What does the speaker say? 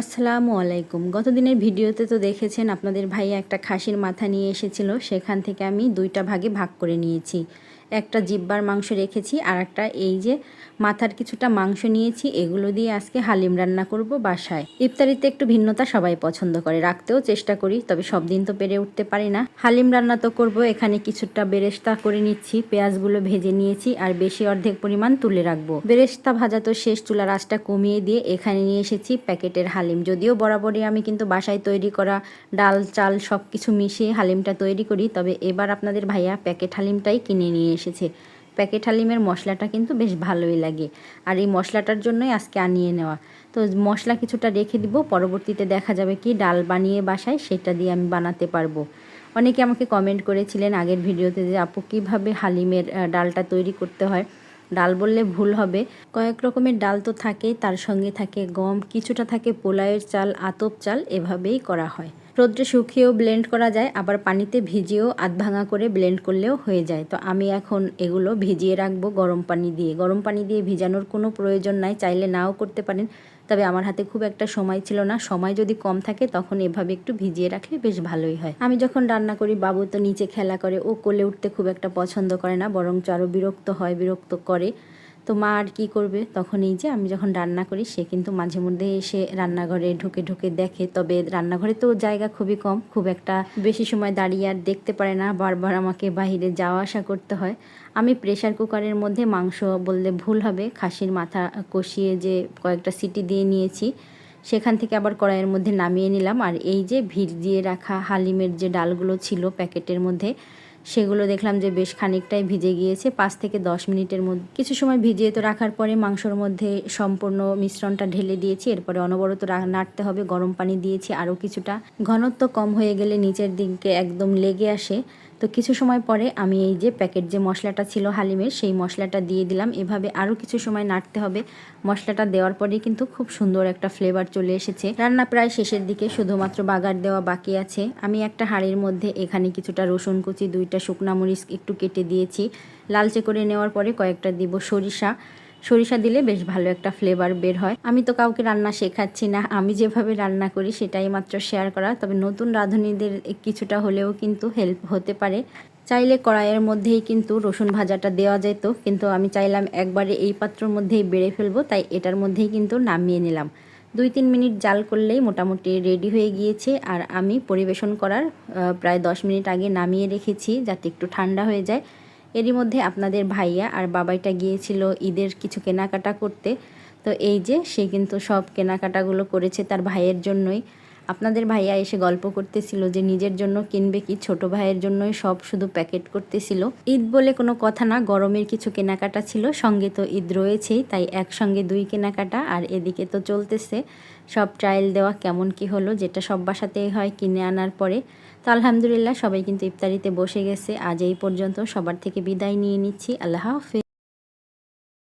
আসসালামু আলাইকুম। গত দিনের ভিডিওতে তো দেখেছেন আপনাদের ভাই একটা খাসির মাথা নিয়ে এসেছিল, সেখান থেকে আমি দুইটা ভাগে ভাগ করে নিয়েছি। একটা জিব্বার মাংস রেখেছি আর একটা এই যে মাথার কিছুটা মাংস নিয়েছি, এগুলো দিয়ে আজকে হালিম রান্না করব বাসায়। ইফতারিতে একটু ভিন্নতা সবাই পছন্দ করে, রাখতেও চেষ্টা করি, তবে সব দিন তো পেরে উঠতে পারি না। হালিম রান্না তো করব, এখানে কিছুটা বেরেস্তা করে নিচ্ছি, পেঁয়াজগুলো ভেজে নিয়েছি, আর বেশি অর্ধেক পরিমাণ তুলে রাখব। বেরেস্তা ভাজা তো শেষ চুলার আঁচটা কমিয়ে দিয়ে এখানে নিয়ে এসেছি প্যাকেটের হালিম। যদিও বরাবরই আমি কিন্তু বাসায় তৈরি করা ডাল, চাল সব কিছু মিশিয়ে হালিমটা তৈরি করি, তবে এবার আপনাদের ভাইয়া প্যাকেট হালিমটাই কিনে নিয়ে এসেছে। প্যাকেট হালিমের মশলাটা কিন্তু বেশ ভালোই লাগে। আর এই মশলাটার জন্যই আজকে আনিয়ে নেওয়া। তো মশলা কিছুটা রেখে দিব, পরবর্তীতে দেখা যাবে কি ডাল বানিয়ে বাসায় সেটা দিয়ে আমি বানাতে পারব। অনেকে আমাকে কমেন্ট করেছিলেন আগের ভিডিওতে যে, আপু, কীভাবে হালিমের ডালটা তৈরি করতে হয়? ডাল বললে ভুল হবে। কয়েক রকমের ডাল তো থাকেই, তার সঙ্গে থাকে গম, কিছুটা থাকে পোলায়ের চাল, আতপ চাল, এভাবেই করা হয়। রোদ্রে শুকিয়েও ব্লেন্ড করা যায়, আবার পানিতে ভিজিয়েও আধ ভাঙা করে ব্লেন্ড করলেও হয়ে যায়। তো আমি এখন এগুলো ভিজিয়ে রাখব গরম পানি দিয়ে। গরম পানি দিয়ে ভিজানোর কোনো প্রয়োজন নাই, চাইলে নাও করতে পারেন। তবে আমার হাতে খুব একটা সময় ছিল না। সময় যদি কম থাকে, তখন এভাবে একটু ভিজিয়ে রাখলে বেশ ভালোই হয়। আমি যখন রান্না করি, বাবু তো নিচে খেলা করে, ও কোলে উঠতে খুব একটা পছন্দ করে না বরং আরও বিরক্ত হয়, বিরক্ত করে। তো মা আর কী করবে? তখন এই যে আমি যখন রান্না করি, সে কিন্তু মাঝে মধ্যে এসে রান্নাঘরে ঢুকে ঢুকে দেখে। তবে রান্নাঘরে তো জায়গা খুবই কম, খুব একটা বেশি সময় দাঁড়িয়ে আর দেখতে পারে না। বারবার আমাকে বাহিরে যাওয়া আসা করতে হয়। আমি প্রেশার কুকারের মধ্যে মাংস বললে ভুল হবে। খাসির মাথা কষিয়ে যে কয়েকটা সিটি দিয়ে নিয়েছি, সেখান থেকে আবার কড়াইয়ের মধ্যে নামিয়ে নিলাম। আর এই যে ভিড় দিয়ে রাখা হালিমের যে ডালগুলো ছিল প্যাকেটের মধ্যে সেগুলো দেখলাম যে বেশ খানিকটাই ভিজে গিয়েছে, পাঁচ থেকে দশ মিনিটের মধ্যে। কিছু সময় ভিজিয়ে তো রাখার পরে মাংসর মধ্যে সম্পূর্ণ মিশ্রণটা ঢেলে দিয়েছি, এরপরে অনবরত নাড়তে হবে, গরম পানি দিয়েছি আরও কিছুটা। ঘনত্ব কম হয়ে গেলে নিচের দিকে একদম লেগে আসে। তো কিছু সময় পরে আমি এই যে প্যাকেট যে মশলাটা ছিল হালিমের, সেই মশলাটা দিয়ে দিলাম। এভাবে আরও কিছু সময় নাড়তে হবে। মশলাটা দেওয়ার পরেই কিন্তু খুব সুন্দর একটা ফ্লেভার চলে এসেছে। রান্না প্রায় শেষের দিকে, শুধুমাত্র বাগার দেওয়া বাকি আছে। আমি একটা হাঁড়ির মধ্যে এখানে কিছুটা রসুন কুচি, দুইটা শুকনা মরিচ একটু কেটে দিয়েছি। লালচে করে নেওয়ার পরে কয়েকটা দিব সরিষা। সরিষা দিলে বেশ ভালো একটা ফ্লেভার বের হয়। আমি তো কাউকে রান্না শেখাচ্ছি না, আমি যেভাবে রান্না করি সেটাই মাত্র শেয়ার করা। তবে নতুন রাঁধুনিদের কিছুটা হলেও কিন্তু হেল্প হতে পারে। চাইলে কড়াইয়ের মধ্যেই কিন্তু রসুন ভাজাটা দেওয়া যেত, কিন্তু আমি চাইলাম একবারে এই পাত্রর মধ্যেই বেড়ে ফেলব, তাই এটার মধ্যেই কিন্তু নামিয়ে নিলাম। দুই তিন মিনিট জাল করলেই মোটামুটি রেডি হয়ে গিয়েছে, আর আমি পরিবেশন করার প্রায় দশ মিনিট আগে নামিয়ে রেখেছি, যাতে একটু ঠান্ডা হয়ে যায়। এরই মধ্যে আপনাদের ভাইয়া আর বাবাইটা গিয়েছিল ঈদের কিছু কেনাকাটা করতে। তো এই যে সে কিন্তু সব কেনাকাটাগুলো করেছে তার ভাইয়ের জন্যই। আপনাদের ভাইয়া এসে গল্প করতেছিল যে নিজের জন্য কিনবে কি, ছোট ভাইয়ের জন্যই সব শুধু প্যাকেট করতেছিল। ঈদ বলে কোনো কথা না, গরমের কিছু কেনাকাটা ছিল, সঙ্গে তো ঈদ রয়েছেই, তাই একসঙ্গে দুই কেনাকাটা, আর এদিকে তো চলতেছে। সব ট্রায়াল দেওয়া কেমন কি হলো, যেটা সব বাসাতেই হয় কিনে আনার পরে। তো আলহামদুলিল্লাহ, সবাই কিন্তু ইফতারিতে বসে গেছে। আজ এই পর্যন্ত সবার থেকে বিদায় নিয়ে নিচ্ছি। আল্লাহ হাফিজ।